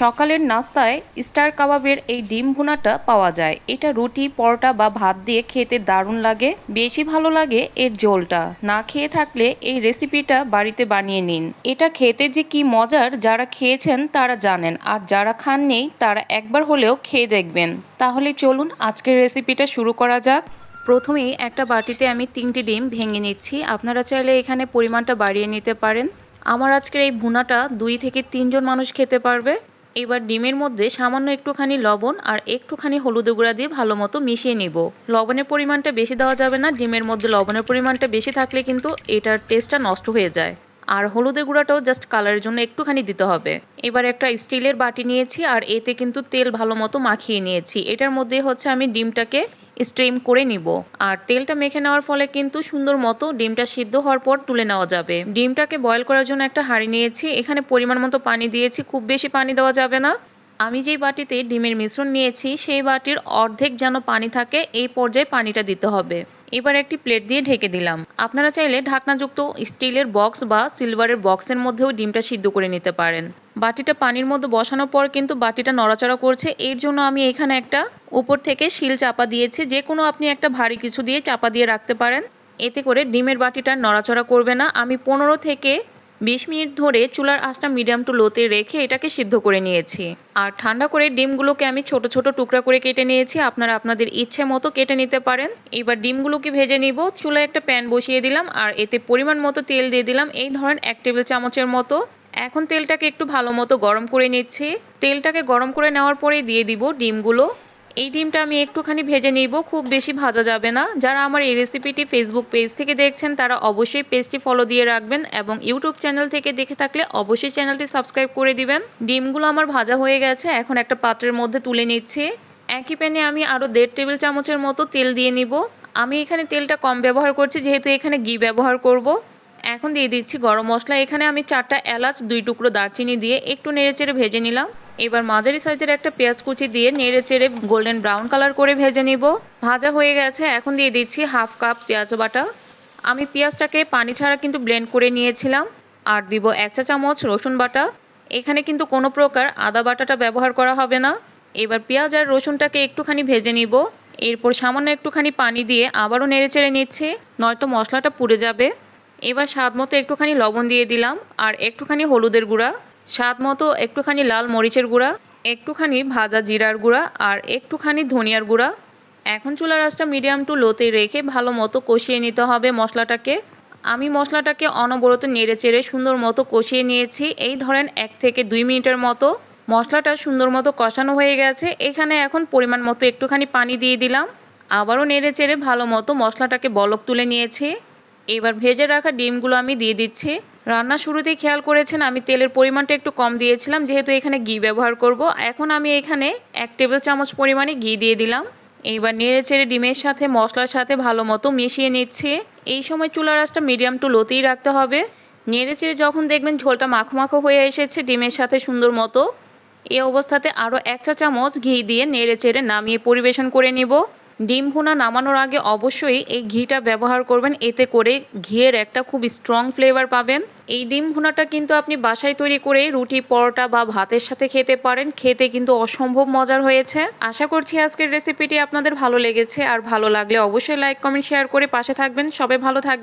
সকালের নাস্তায় স্টার কাবাবের এই ডিম ভুনাটা পাওয়া যায়। এটা রুটি, পরোটা বা ভাত দিয়ে খেতে দারুণ লাগে। বেশি ভালো লাগে এর ঝোলটা। না খেয়ে থাকলে এই রেসিপিটা বাড়িতে বানিয়ে নিন। এটা খেতে যে কি মজার যারা খেয়েছেন তারা জানেন। আর যারা খাননি তারা একবার হলেও খেয়ে দেখবেন। তাহলে চলুন আজকের রেসিপিটা শুরু করা যাক। প্রথমেই একটা বাটিতে আমি তিনটি ডিম ভেঙে নিচ্ছি। আপনারা চাইলে এখানে পরিমাণটা বাড়িয়ে নিতে পারেন। আমার আজকের এই ভুনাটা দুই থেকে তিনজন মানুষ খেতে পারবে। এবার ডিমের মধ্যে সামান্য একটুখানি লবণ আর একটুখানি হলুদ গুঁড়া দিয়ে ভালো মতো মিশিয়ে নিব। লবণের পরিমাণটা বেশি দেওয়া যাবে না, ডিমের মধ্যে লবণের পরিমাণটা বেশি থাকলে কিন্তু এটার টেস্টটা নষ্ট হয়ে যায়। আর হলুদের গুঁড়াটাও জাস্ট কালারের জন্য একটুখানি দিতে হবে। এবার একটা স্টিলের বাটি নিয়েছি আর এতে কিন্তু তেল ভালো মতো মাখিয়ে নিয়েছি। এটার মধ্যে হচ্ছে আমি ডিমটাকে স্ট্রিম করে নিব। আর তেলটা মেখে নেওয়ার ফলে কিন্তু সুন্দর মতো ডিমটা সিদ্ধ হওয়ার পর তুলে নেওয়া যাবে। ডিমটাকে বয়ল করার জন্য একটা হাঁড়ি নিয়েছি। এখানে পরিমাণ মতো পানি দিয়েছি। খুব বেশি পানি দেওয়া যাবে না। আমি যেই বাটিতে ডিমের মিশ্রণ নিয়েছি, সেই বাটির অর্ধেক যেন পানি থাকে, এই পর্যায়ে পানিটা দিতে হবে। এবার একটি প্লেট দিয়ে ঢেকে দিলাম। আপনারা চাইলে ঢাকনাযুক্ত স্টিলের বক্স বা সিলভারের বক্সের মধ্যেও ডিমটা সিদ্ধ করে নিতে পারেন। বাটিটা পানির মধ্যে বসানোর পর কিন্তু বাটিটা নড়াচড়া করছে। এর জন্য আমি এখানে একটা উপর থেকে শিল চাপা দিয়েছি। যে কোনো আপনি একটা ভারী কিছু দিয়ে চাপা দিয়ে রাখতে পারেন। এতে করে ডিমের বাটিটা নড়াচড়া করবে না। আমি পনেরো থেকে বিশ মিনিট ধরে চুলার আঁচটা মিডিয়াম টু লোতে রেখে এটাকে সিদ্ধ করে নিয়েছি। আর ঠান্ডা করে ডিমগুলোকে আমি ছোট ছোট টুকরা করে কেটে নিয়েছি, আপনারা আপনাদের ইচ্ছে মতো কেটে নিতে পারেন। এবার ডিমগুলোকে ভেজে নিব, চুলায় একটা প্যান বসিয়ে দিলাম, আর এতে পরিমাণ মতো তেল দিয়ে দিলাম, এই ধরেন এক টেবিল চামচের মতো। এখন তেলটাকে একটু ভালো মতো গরম করে নিচ্ছি। তেলটাকে গরম করে নেওয়ার পরেই দিয়ে দিব ডিমগুলো। এই ডিমটা আমি একটুখানি ভেজে নিব, খুব বেশি ভাজা যাবে না। যারা আমার এই রেসিপিটি ফেসবুক পেজ থেকে দেখছেন, তারা অবশ্যই পেজটি ফলো দিয়ে রাখবেন এবং ইউটিউব চ্যানেল থেকে দেখে থাকলে অবশ্যই চ্যানেলটি সাবস্ক্রাইব করে দিবেন। ডিমগুলো আমার ভাজা হয়ে গেছে, এখন একটা পাত্রের মধ্যে তুলে নিচ্ছি। একই প্যানে আমি আরও দেড় টেবিল চামচের মতো তেল দিয়ে নিব। আমি এখানে তেলটা কম ব্যবহার করছি, যেহেতু এখানে ঘি ব্যবহার করব। এখন দিয়ে দিচ্ছি গরম মশলা। এখানে আমি চারটা এলাচ, দুই টুকরো দারচিনি দিয়ে একটু নেড়েচেড়ে ভেজে নিলাম। এবার মাঝারি সাইজের একটা পেঁয়াজ কুচি দিয়ে নেড়ে চেড়ে গোল্ডেন ব্রাউন কালার করে ভেজে নিব। ভাজা হয়ে গেছে, এখন দিয়ে দিচ্ছি হাফ কাপ পেঁয়াজ বাটা। আমি পেঁয়াজটাকে পানি ছাড়া কিন্তু ব্লেন্ড করে নিয়েছিলাম, আর দিব এক চা চামচ রসুন বাটা। এখানে কিন্তু কোনো প্রকার আদা বাটাটা ব্যবহার করা হবে না। এবার পেঁয়াজ আর রসুনটাকে একটুখানি ভেজে নিব। এরপর সামান্য একটুখানি পানি দিয়ে আবারও নেড়ে চেড়ে নিচ্ছে, নয়তো মশলাটা পুড়ে যাবে। এবার স্বাদ মতো একটুখানি লবণ দিয়ে দিলাম, আর একটুখানি হলুদের গুঁড়া। স্বাদ মতো একটুখানি লাল মরিচের গুঁড়া, একটুখানি ভাজা জিরার গুঁড়া আর একটুখানি ধনিয়ার গুঁড়া। এখন চুলার আঁচটা মিডিয়াম টু লোতে রেখে ভালো মতো কষিয়ে নিতে হবে মশলাটাকে। আমি মশলাটাকে অনবরত নেড়ে চেড়ে সুন্দর মতো কষিয়ে নিয়েছি। এই ধরেন এক থেকে দুই মিনিটের মতো। মশলাটা সুন্দর মতো কষানো হয়ে গেছে। এখানে এখন পরিমাণ মতো একটুখানি পানি দিয়ে দিলাম। আবারও নেড়ে চেড়ে ভালো মতো মশলাটাকে বলক তুলে নিয়েছি। এবার ভেজে রাখা ডিমগুলো আমি দিয়ে দিচ্ছি। রান্না শুরুতেই খেয়াল করেছেন, আমি তেলের পরিমাণটা একটু কম দিয়েছিলাম, যেহেতু এখানে ঘি ব্যবহার করব। এখন আমি এখানে এক টেবিল চামচ পরিমাণে ঘি দিয়ে দিলাম। এইবার নেড়ে চেড়ে ডিমের সাথে, মশলার সাথে ভালো মতো মিশিয়ে নিচ্ছে। এই সময় চুলার আঁচটা মিডিয়াম টু লোতেই রাখতে হবে। নেড়ে চেড়ে যখন দেখবেন ঝোলটা মাখো মাখো হয়ে এসেছে, ডিমের সাথে সুন্দর মতো, এই অবস্থাতে আরও এক চা চামচ ঘি দিয়ে নেড়ে চেড়ে নামিয়ে পরিবেশন করে নিব। ডিম ভুনা নামানোর আগে অবশ্যই এই ঘিটা ব্যবহার করবেন। এতে করে ঘিয়ের একটা খুব স্ট্রং ফ্লেভার পাবেন। এই ডিম ভুনাটা কিন্তু আপনি বাসায় তৈরি করে রুটি, পরোটা বা ভাতের সাথে খেতে পারেন। খেতে কিন্তু অসম্ভব মজার হয়েছে। আশা করছি আজকের রেসিপিটি আপনাদের ভালো লেগেছে। আর ভালো লাগলে অবশ্যই লাইক কমেন্ট শেয়ার করে পাশে থাকবেন। সবাই ভালো থাকবেন।